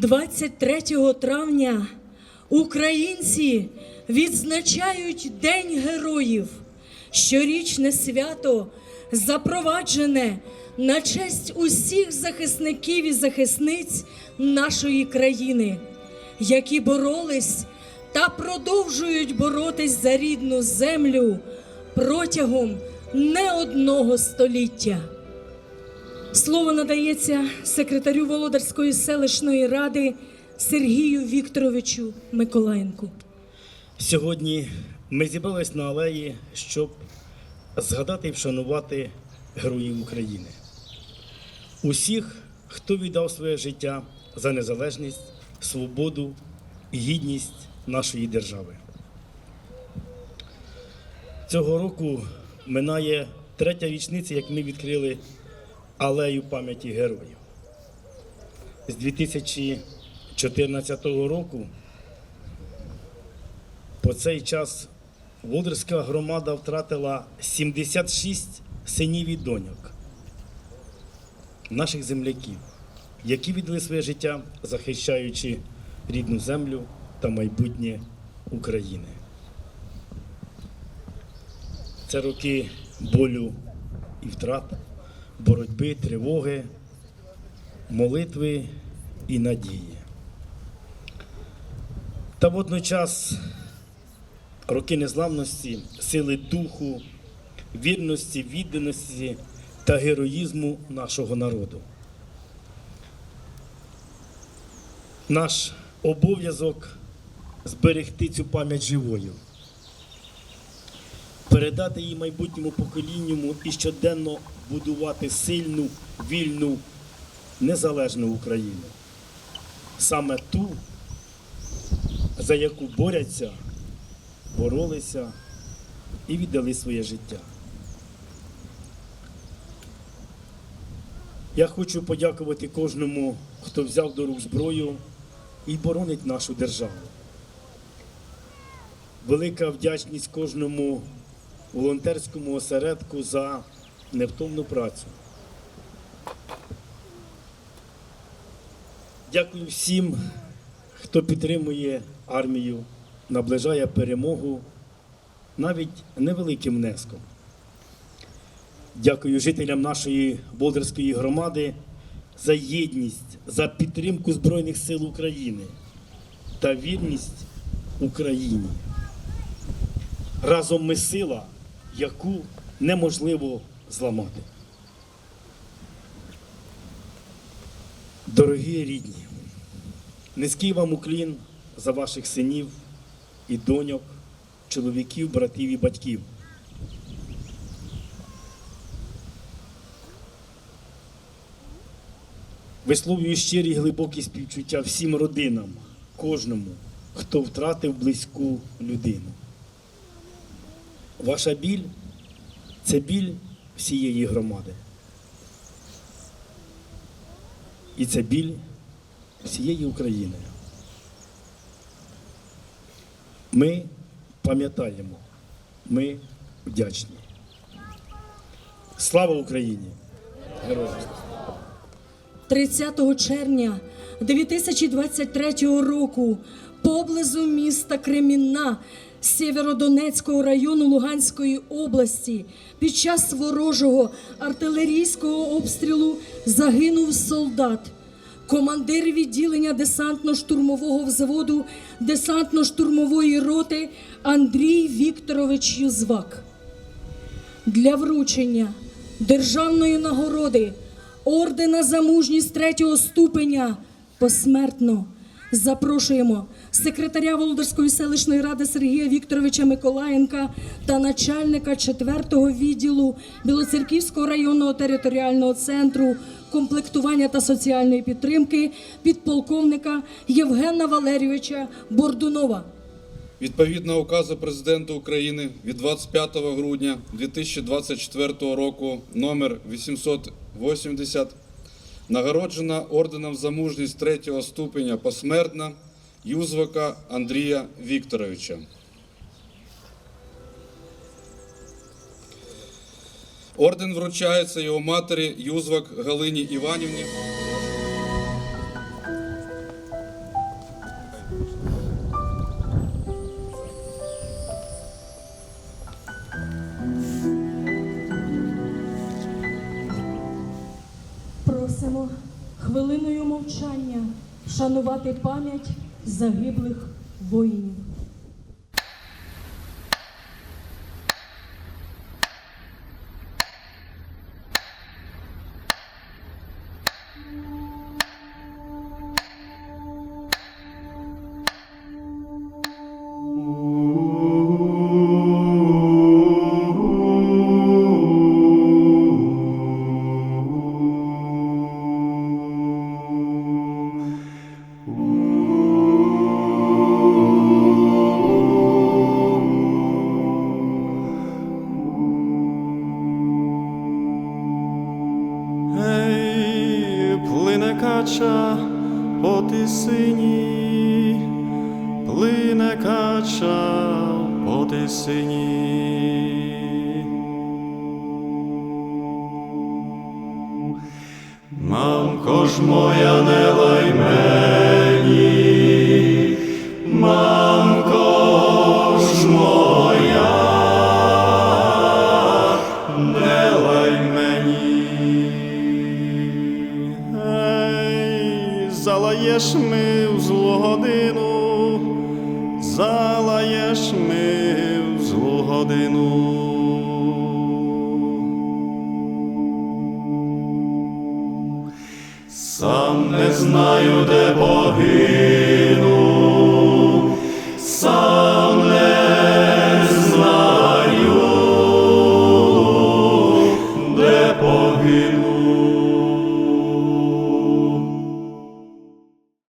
– 23 травня українці відзначають День героїв. Щорічне свято запроваджене на честь усіх захисників і захисниць нашої країни, які боролись та продовжують боротись за рідну землю протягом не одного століття. Слово надається секретарю Володарської селищної ради Сергію Вікторовичу Миколаєнку. Сьогодні ми зібрались на алеї, щоб згадати і вшанувати героїв України. Усіх, хто віддав своє життя за незалежність, свободу гідність нашої держави. Цього року минає третя річниця, як ми відкрили алею пам'яті героїв. З 2014 року по цей час Володарська громада втратила 76 синів і доньок, наших земляків, які віддали своє життя, захищаючи рідну землю та майбутнє України. Це роки болю і втрат, боротьби, тривоги, молитви і надії. Та водночас роки незламності, сили духу, вірності, відданості та героїзму нашого народу. Наш обов'язок зберегти цю пам'ять живою, передати її майбутньому поколінню і щоденно будувати сильну, вільну, незалежну Україну. Саме ту, за яку борються, боролися і віддали своє життя. Я хочу подякувати кожному, хто взяв до рук зброю і боронить нашу державу. Велика вдячність кожному волонтерському осередку за невтомну працю. Дякую всім, хто підтримує армію, наближає перемогу навіть невеликим внеском. Дякую жителям нашої Болдерської громади за єдність, за підтримку Збройних сил України та вірність Україні. Разом ми сила, яку неможливо зламати. Дорогі рідні, низький вам уклін за ваших синів і доньок, чоловіків, братів і батьків. Висловлюю щирі глибокі співчуття всім родинам, кожному, хто втратив близьку людину. Ваша біль це біль всієї громади. І це біль всієї України. Ми пам'ятаємо, ми вдячні. Слава Україні! Героям! слава! 30 червня 2023 року поблизу міста Кремінна Сєвєродонецького району Луганської області під час ворожого артилерійського обстрілу загинув солдат. Командир відділення десантно-штурмового взводу десантно-штурмової роти Андрій Вікторович Юзвак для вручення державної нагороди ордена за мужність третього ступеня посмертно запрошуємо секретаря Володарської селищної ради Сергія Вікторовича Миколаєнка та начальника 4-го відділу Білоцерківського районного територіального центру комплектування та соціальної підтримки підполковника Євгена Валерійовича Бордунова. Відповідно указу президента України від 25 грудня 2024 року номер 880 нагороджена орденом за мужність третього ступеня посмертно Юзвака Андрія Вікторовича. Орден вручається його матері Юзвак Галині Іванівні. Хвилиною мовчання вшанувати пам'ять загиблих воїнів. Кача по тисині. Мамко ж моя, не лай мені, мамко ж моя, не лай мені. Ей, залаєш ми залаєш ми в злу годину. Сам не знаю, де погину,